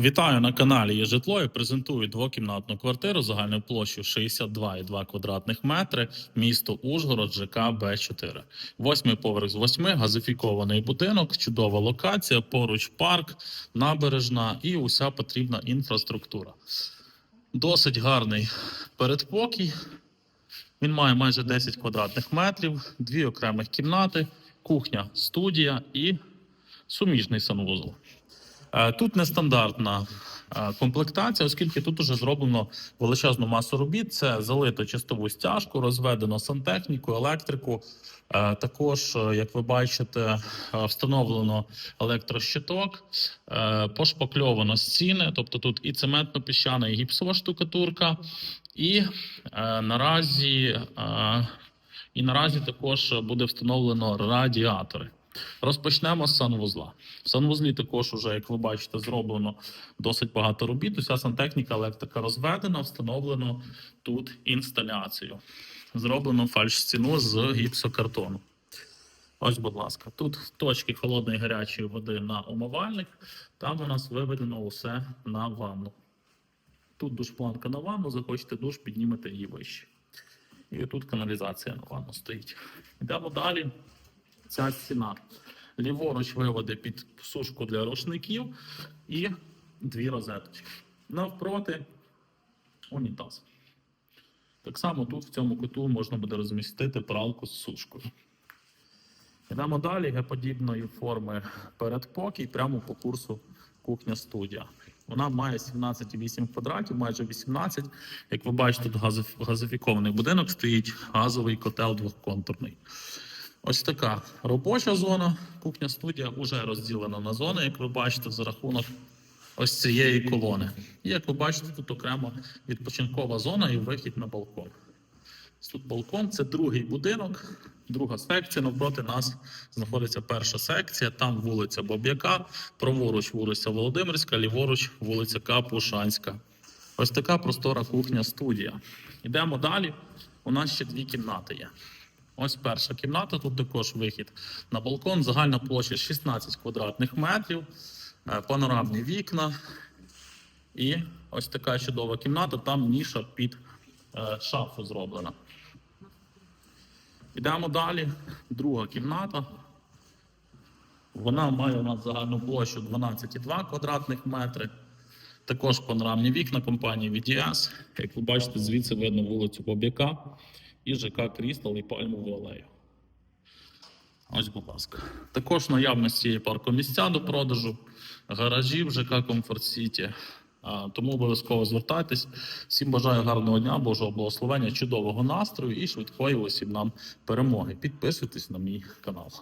Вітаю на каналі «Є житло» і презентую двокімнатну квартиру загальною площею 62,2 квадратних метри, місто Ужгород, ЖК Б4. Восьмий поверх з восьми, газифікований будинок, чудова локація, поруч парк, набережна і уся потрібна інфраструктура. Досить гарний передпокій. Він має майже 10 квадратних метрів, дві окремих кімнати, кухня, студія і суміжний санвузол. Е, Тут нестандартна е, комплектація, оскільки тут вже зроблено величезну масу робіт. Це залито чистову стяжку, розведено сантехніку, електрику. Е, Також, як ви бачите, встановлено електрощиток, пошпакльовано стіни, тобто тут і цементно-піщана, і гіпсова штукатурка. І наразі, і наразі також буде встановлено радіатори. Розпочнемо з санвузла. В санвузлі також, уже, як ви бачите, зроблено досить багато робіт. Уся сантехніка, електрика розведена, встановлено тут інсталяцію. Зроблено фальш-стіну з гіпсокартону. Ось, будь ласка, тут точки холодної гарячої води на умивальник. Там у нас виведено усе на ванну. Тут душпланка на ванну, захочете душ, піднімете її вище. І тут каналізація на ванну стоїть. Йдемо далі ця стіна. Ліворуч виводи під сушку для рушників і дві розеточки. Навпроти унітаз. Так само тут в цьому куту можна буде розмістити пралку з сушкою. Йдемо далі Г-подібної форми передпокій прямо по курсу кухня-студія. Вона має 17,8 квадратів, майже 18. Як ви бачите, тут газофікований будинок стоїть газовий котел двохконтурний. Ось така робоча зона. Кухня студія вже розділена на зони, як ви бачите, за рахунок ось цієї колони. І як ви бачите, тут окремо відпочинкова зона і вихід на балкон. Тут балкон, це другий будинок, друга секція. Навпроти нас знаходиться перша секція. Там вулиця Боб'яка, праворуч вулиця Володимирська, ліворуч вулиця Капушанська. Ось така простора кухня студія. Йдемо далі. У нас ще дві кімнати є. Ось перша кімната. Тут також вихід на балкон. Загальна площа 16 квадратних метрів, е, панорамні вікна. І ось така чудова кімната. Там ніша під е, шафу зроблена. Йдемо далі. Друга кімната. Вона має у нас загальну площу 12,2 квадратних метри. Також панорамні вікна компанії VDS. Як ви бачите, звідси видно вулицю Бобяка і ЖК Крістал і Пальмову алею. Ось, будь ласка. Також наявності є паркомісця до продажу, гаражів ЖК Комфорт Сіті. Тому обов'язково звертайтесь. Всім бажаю гарного дня, Божого благословення, чудового настрою і швидкої усім нам перемоги. Підписуйтесь на мій канал.